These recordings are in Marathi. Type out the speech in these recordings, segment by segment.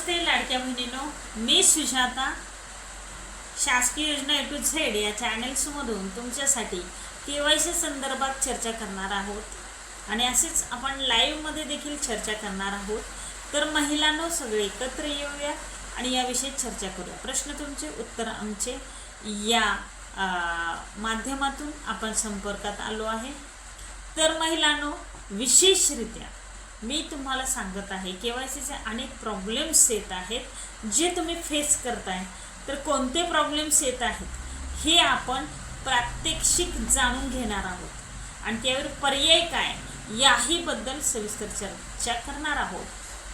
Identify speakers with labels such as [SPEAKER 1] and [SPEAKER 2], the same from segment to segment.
[SPEAKER 1] नमस्ते लाडक्या बहिणीनो मी सुजाता शासकीय योजना ए टू झेड या चॅनेल्समधून तुमच्यासाठी के वाय सी संदर्भात चर्चा करणार आहोत. आणि असेच आपण लाईव्हमध्ये देखील चर्चा करणार आहोत. तर महिलांनो सगळे एकत्र येऊया आणि याविषयी चर्चा करूया. प्रश्न तुमचे उत्तर आमचे. या माध्यमातून आपण संपर्कात आलो आहे. तर महिलांनो विशेषरित्या मी तुम्हाला सांगत आहे के वाय सीचे अनेक प्रॉब्लेम्स येत आहेत जे तुम्ही फेस करताय. तर कोणते प्रॉब्लेम्स येत आहेत हे आपण प्रात्यक्षिक जाणून घेणार आहोत. आणि त्यावर पर्याय काय याहीबद्दल सविस्तर चर्चा करणार आहोत.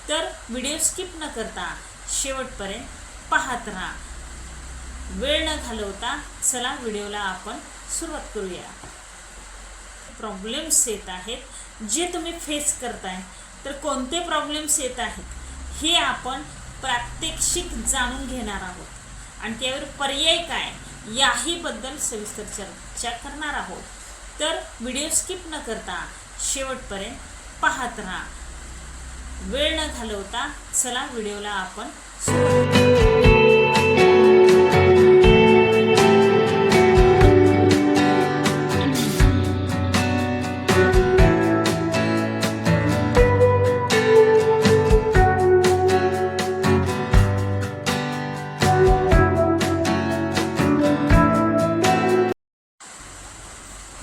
[SPEAKER 1] तर व्हिडिओ स्किप न करता शेवटपर्यंत पाहत राहा. वेळ न घालवता चला व्हिडिओला आपण सुरुवात करूया. प्रॉब्लेम्स येत आहेत जे तुम्ही फेस करताय तर कोणते प्रॉब्लेम्स येत आहेत हे आपण प्रात्यक्षिक जाणून घेणार आहोत. आणि त्यावर पर्याय काय याहीबद्दल सविस्तर चर्चा करणार आहोत. तर व्हिडिओ स्किप न करता शेवटपर्यंत पाहत राहा. वेळ न घालवता चला व्हिडिओला आपण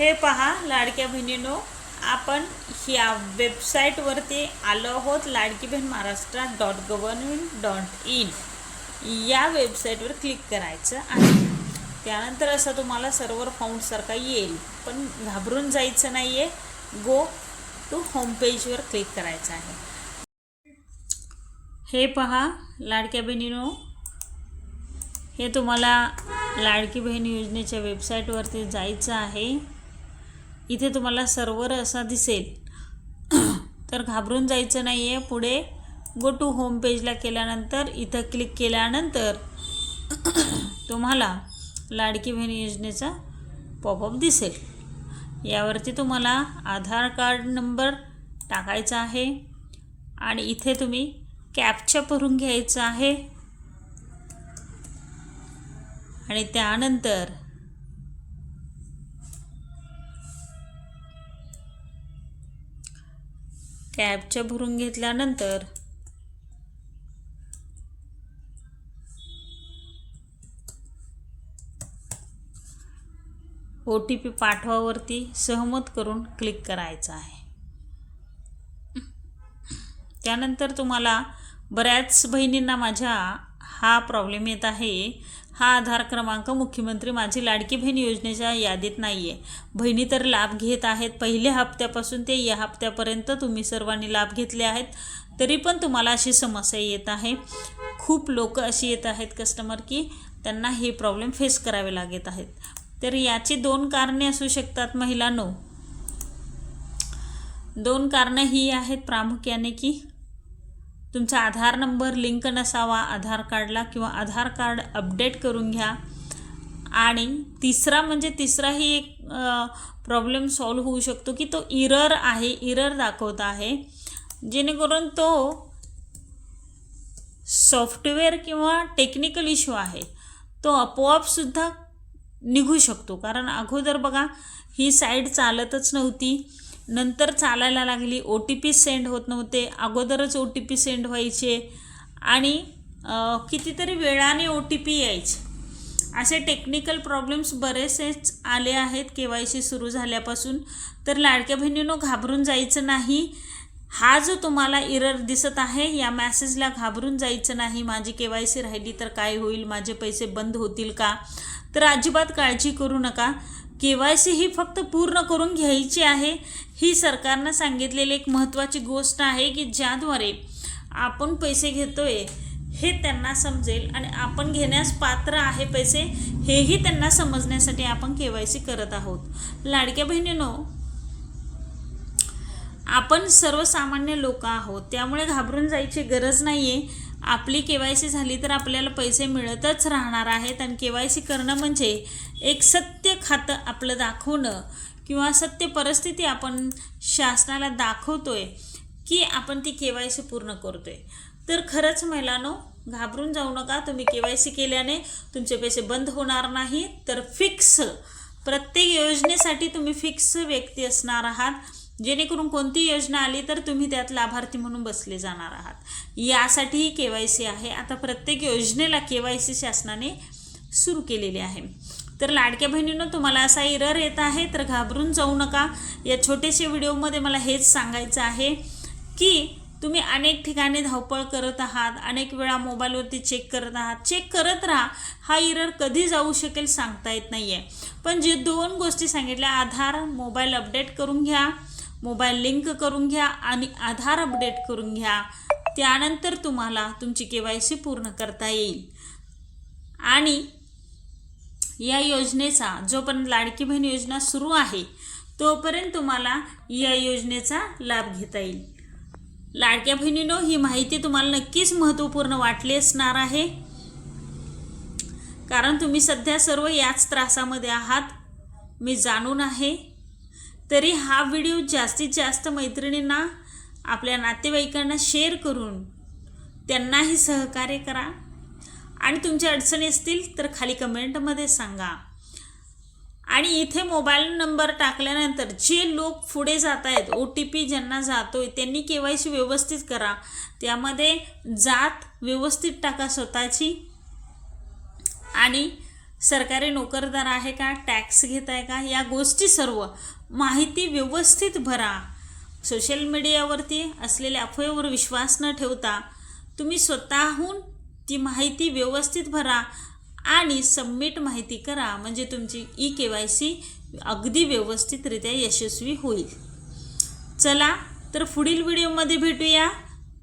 [SPEAKER 1] हे पहा लाडक्या बहिणीनो आपण ह्या वेबसाईटवरती आलो आहोत Ladki Bahin Maharashtra dot government dot in. या वेबसाईटवर क्लिक करायचं आहे. त्यानंतर असं तुम्हाला सर्वर फाउंडसारखा येईल पण घाबरून जायचं नाही आहे गो टू होम पेजवर क्लिक करायचं आहे. हे पहा लाडक्या बहिणीनो हे तुम्हाला लाडकी बहीण योजनेच्या वेबसाईटवरती जायचं आहे. इथे तुम्हाला सर्वर असा दिसेल. तर घाबरून जायचं नाही आहे पुढे गो टू होम पेजला केल्यानंतर इथं क्लिक केल्यानंतर तुम्हाला लाडकी बहीण योजनेचा पॉपअप दिसेल. यावरती तुम्हाला आधार कार्ड नंबर टाकायचा आहे. आणि इथे तुम्ही कॅपच्या भरून घ्यायचं आहे. आणि त्यानंतर कॅबच्या भरून घेतल्यानंतर ओ टी पी पाठवावरती सहमत करून क्लिक करायचं आहे. त्यानंतर तुम्हाला बऱ्याच बहिणींना माझ्या हा प्रॉब्लेम येत आहे. हा आधार क्रमांक मुख्यमंत्री माझी लाडकी बहीण योजनेच्या यादीत नाही आहे बहिणी तर लाभ घेत आहेत. पहिल्या हप्त्यापासून ते या हप्त्यापर्यंत तुम्ही सर्वांनी लाभ घेतले आहेत. तरी पण तुम्हाला अशी समस्या येत आहे. खूप लोक अशी येत आहेत कस्टमर की त्यांना हे प्रॉब्लेम फेस करावे लागत आहेत. तर याची दोन कारणे असू शकतात महिलांनो. दोन कारणं ही आहेत प्रामुख्याने की तुमचा आधार नंबर लिंक नसावा आधार कार्डला किंवा आधार कार्ड अपडेट करून घ्या. आणि तिसरा म्हणजे तिसराही एक प्रॉब्लेम सॉल्व्ह होऊ शकतो की तो इरर आहे इरर दाखवत आहे. जेणेकरून तो सॉफ्टवेअर किंवा टेक्निकल इश्यू आहे. तो आपोआपसुद्धा निघू शकतो. कारण अगोदर बघा ही साईड चालतच नव्हती. नंतर चालायला लागली. ओ टी पी सेंड होत नव्हते. अगोदरच ओ टी पी सेंड व्हायचे. आणि कितीतरी वेळाने ओ टी पी यायचे. असे टेक्निकल प्रॉब्लेम्स बरेचसेच आले आहेत. के वाय सी सुरू झाल्यापासून. तर लाडक्या बहिणीनो घाबरून जायचं नाही. हा जो तुम्हाला इरर दिसत आहे या मॅसेजला घाबरून जायचं नाही. माझी के वाय सी राहिली तर काय होईल? माझे पैसे बंद होतील का? तर अजिबात काळजी करू नका. के वाय सी ही फक्त पूर्ण करून घ्यायची आहे. ही सरकारनं सांगितलेली एक महत्त्वाची गोष्ट आहे की ज्याद्वारे आपण पैसे घेतोय हे त्यांना समजेल आणि आपण घेण्यास पात्र आहे पैसे हेही त्यांना समजण्यासाठी आपण के वाय सी करत आहोत. लाडक्या बहिणीनो आपण सर्वसामान्य लोक आहोत त्यामुळे घाबरून जायची गरज नाही आहे आपली के वाय सी झाली तर आपल्याला पैसे मिळतच राहणार आहेत आणि के वाय सी करणं म्हणजे एक सत्य खातं आपलं दाखवणं किंवा सत्य परिस्थिती आपण शासनाला दाखवतोय की आपण ती के वाय सी पूर्ण करतोय. तर खरंच महिलांनो घाबरून जाऊ नका. तुम्ही के वाय सी केल्याने तुमचे पैसे बंद होणार नाही. तर फिक्स प्रत्येक योजनेसाठी तुम्ही फिक्स व्यक्ती असणार आहात. जेणेकरून कोणती योजना आली तर तुम्ही त्यात लाभार्थी म्हणून बसले जाणार आहात. यासाठीही के वाय सी आहे. आता प्रत्येक योजनेला के वाय सी शासनाने सुरू केलेली आहे. तर लाडक्या बहिणीनं तुम्हाला असा इरर येत आहे तर घाबरून जाऊ नका. या छोट्याशा व्हिडिओमध्ये मला हेच सांगायचं आहे की तुम्ही अनेक ठिकाणी धावपळ करत आहात अनेक वेळा मोबाईलवरती चेक करत आहात. चेक करत राहा. हा इरर कधी जाऊ शकेल सांगता येत नाही आहे पण जे दोन गोष्टी सांगितल्या आधार मोबाईल अपडेट करून घ्या. मोबाईल लिंक करून घ्या आणि आधार अपडेट करून घ्या. त्यानंतर तुम्हाला तुमची के वाय सी पूर्ण करता येईल. आणि या योजनेचा जोपर्यंत लाडकी बहीण योजना सुरू आहे तोपर्यंत तुम्हाला या योजनेचा लाभ घेता येईल. लाडक्या बहिणीनो ही माहिती तुम्हाला नक्कीच महत्त्वपूर्ण वाटली असणार आहे. कारण तुम्ही सध्या सर्व याच त्रासामध्ये आहात. मी जाणून आहे. तरी हा व्हिडिओ जास्तीत जास्त मैत्रिणींना आपल्या नातेवाईकांना शेअर करून त्यांनाही सहकार्य करा. आणि तुमच्या अडचणी असतील तर खाली कमेंटमध्ये सांगा. आणि इथे मोबाईल नंबर टाकल्यानंतर जे लोक पुढे जात आहेत ओ टी पी ज्यांना जातो आहे त्यांनी के वाय सी व्यवस्थित करा. त्यामध्ये जात व्यवस्थित टाका स्वतःची. आणि सरकारी नोकरदार आहे का? टॅक्स घेत आहे का? या गोष्टी सर्व माहिती व्यवस्थित भरा. सोशल मीडियावरती असलेल्या अफवेवर विश्वास न ठेवता तुम्ही स्वतःहून ती माहिती व्यवस्थित भरा आणि सबमिट माहिती करा. म्हणजे तुमची ई के वाय सी अगदी व्यवस्थितरित्या यशस्वी होईल. चला तर पुढील व्हिडिओमध्ये भेटूया.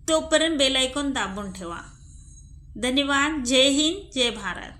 [SPEAKER 1] तोपर्यंत बेलायकॉन दाबून ठेवा. धन्यवाद. जय हिंद. जय भारत.